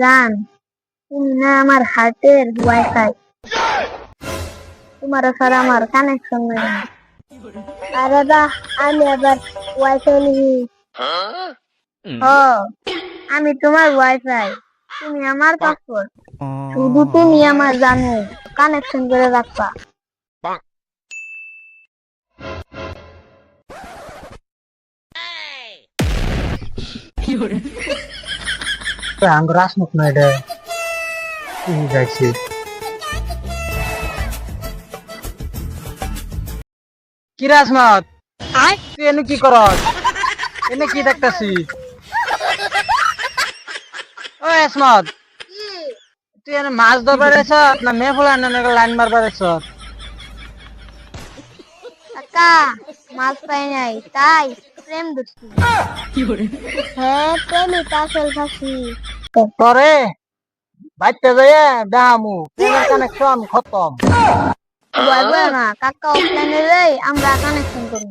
জান তুমি না আমার হার্টের ওয়াইফাই। তোমার সাথে আমার কানেকশন নেই। আরে বাহ আমি আবার ওয়াইফাই নিবি ও আমি তোমার ওয়াইফাই তুমি আমার পাসওয়ার্ড। শুধু তুমি আমার জানো কানেকশন করে রাখবা। আঙ্গ রাসমুখ না এটা। যাইছি। কি রাসমত তুই এনে কি করস? এনে কি দেখতাছি? ও আসমত তুই এনে মাছ ধরবার এস না মেয়ে ফুলা না লাইন মারবার এস কাকা মাছ পাই নাই তাই প্রেম দুটি। হ্যাঁ প্রেমিক আসল ফাঁসি করে বাইতে যাইয়ে দামু তোমার কানেকশন খতম। না কাকা অফলাইনে আমরা কানেকশন করব